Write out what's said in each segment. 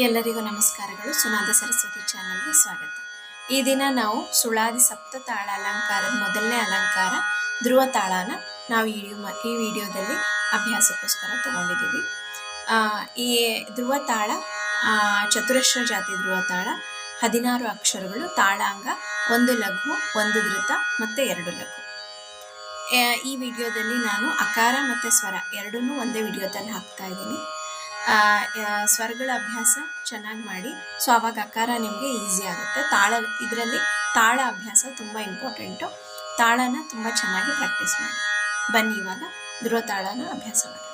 ಎಲ್ಲರಿಗೂ ನಮಸ್ಕಾರಗಳು. ಸುನಾದ ಸರಸ್ವತಿ ಚಾನಲ್ಗೆ ಸ್ವಾಗತ. ಈ ದಿನ ನಾವು ಸುಳಾದಿ ಸಪ್ತ ತಾಳ ಅಲಂಕಾರದ ಮೊದಲನೇ ಅಲಂಕಾರ ಧ್ರುವ ತಾಳನ ನಾವು ಈ ಈ ವಿಡಿಯೋದಲ್ಲಿ ಅಭ್ಯಾಸಕ್ಕೋಸ್ಕರ ತಗೊಂಡಿದ್ದೀವಿ. ಈ ಧ್ರುವ ತಾಳ ಚತುರಶ್ರ ಜಾತಿ ಧ್ರುವ ತಾಳ ಹದಿನಾರು ಅಕ್ಷರಗಳು, ತಾಳಾಂಗ, ಒಂದು ಲಘು, ಒಂದು ಧೃತ ಮತ್ತು ಎರಡು ಲಘು. ಈ ವಿಡಿಯೋದಲ್ಲಿ ನಾನು ಅಕಾರ ಮತ್ತು ಸ್ವರ ಎರಡನ್ನೂ ಒಂದೇ ವಿಡಿಯೋದಲ್ಲಿ ಹಾಕ್ತಾ ಇದ್ದೀನಿ. ಸ್ವರಗಳ ಅಭ್ಯಾಸ ಚೆನ್ನಾಗಿ ಮಾಡಿ. ಸೊ ಆವಾಗ ಅಕಾರ ನಿಮಗೆ ಈಸಿ ಆಗುತ್ತೆ. ತಾಳ, ಇದರಲ್ಲಿ ತಾಳ ಅಭ್ಯಾಸ ತುಂಬ ಇಂಪಾರ್ಟೆಂಟು ತಾಳನ ತುಂಬ ಚೆನ್ನಾಗಿ ಪ್ರಾಕ್ಟೀಸ್ ಮಾಡಿ. ಬನ್ನಿ ಇವಾಗ ಧ್ರುವ ತಾಳನ ಅಭ್ಯಾಸ ಮಾಡೋಣ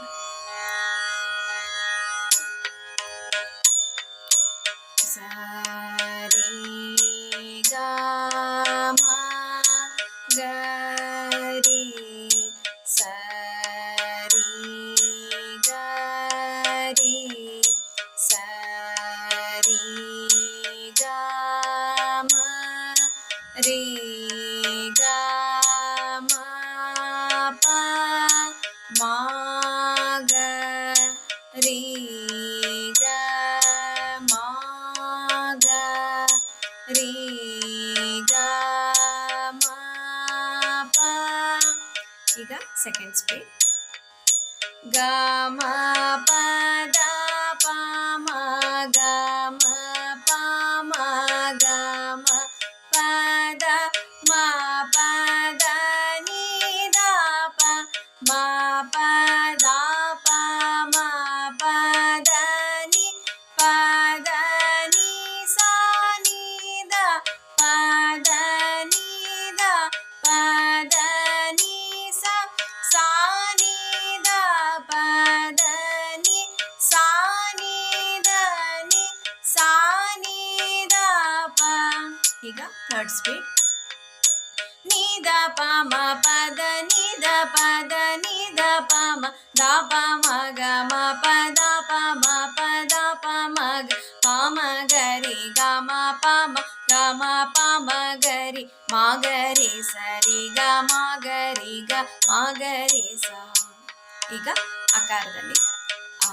ರೆ ಗ ಮ ಪ ಈಗ ಸೆಕೆಂಡ್ ಸ್ಪೀಡ್ ಗ ಮ ಪ ದ ಈಗ ಥರ್ಡ್ ಸ್ಪೀಡ್ ನಿದ ಪ ಮ ಪದ ನಿದ ಪದ ನಿದ ಪ ಮ ದ ಪ ಮ ಗ ಮ ಪ ದ ಪ ಮ ಪ ದ ಪ ಮ ಗ ಪ ಮ ಗ ಮ ಪ ಮ ಗ ಮ ಪ ಮ ಗ ರಿ ಮ ಗ ರಿ ಸ ರಿ ಗ ರಿ ಗ ಮ ಗ ರಿ ಸ ಈಗ ಆಕಾರದಲ್ಲಿ ಆ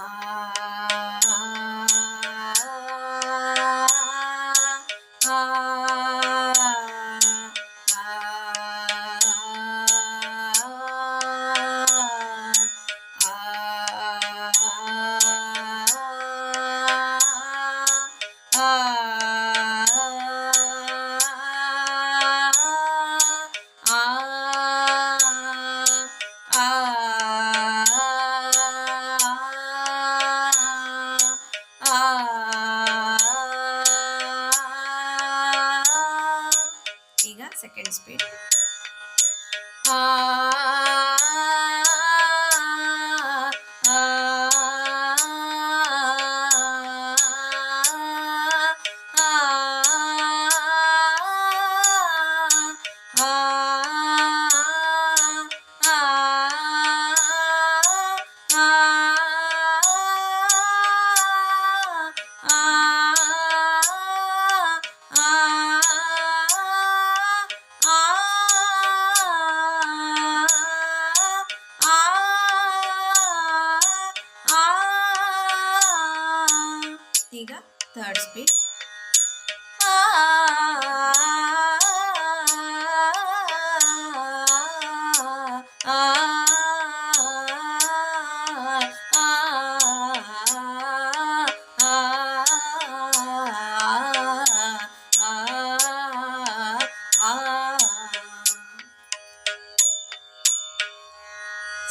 ಈಗ ಸೆಕೆಂಡ್ ಸ್ಪೀಡ್ ಈಗ ಥರ್ಡ್ ಸ್ಪೀಡ್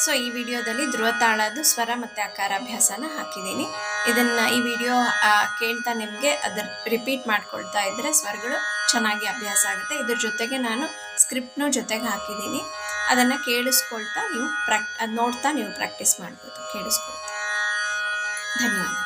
ಸೊ ಈ ವಿಡಿಯೋದಲ್ಲಿ ಧ್ರುವ ತಾಳದ್ದು ಸ್ವರ ಮತ್ತು ಅಕಾರ ಅಭ್ಯಾಸನ ಹಾಕಿದ್ದೀನಿ ಇದನ್ನು ಈ ವಿಡಿಯೋ ಕೇಳ್ತಾ ನಿಮಗೆ ಅದರ ರಿಪೀಟ್ ಮಾಡ್ಕೊಳ್ತಾ ಇದ್ದರೆ ಸ್ವರಗಳು ಚೆನ್ನಾಗಿ ಅಭ್ಯಾಸ ಆಗುತ್ತೆ. ಇದ್ರ ಜೊತೆಗೆ ನಾನು ಸ್ಕ್ರಿಪ್ಟ್ನೂ ಜೊತೆಗೆ ಹಾಕಿದ್ದೀನಿ. ಅದನ್ನು ಕೇಳಿಸ್ಕೊಳ್ತಾ ನೀವು ಪ್ರಾಕ್ ನೋಡ್ತಾ ನೀವು ಪ್ರಾಕ್ಟೀಸ್ ಮಾಡ್ಬೋದು. ಕೇಳಿಸ್ಕೊಳ್ತಾ. ಧನ್ಯವಾದ.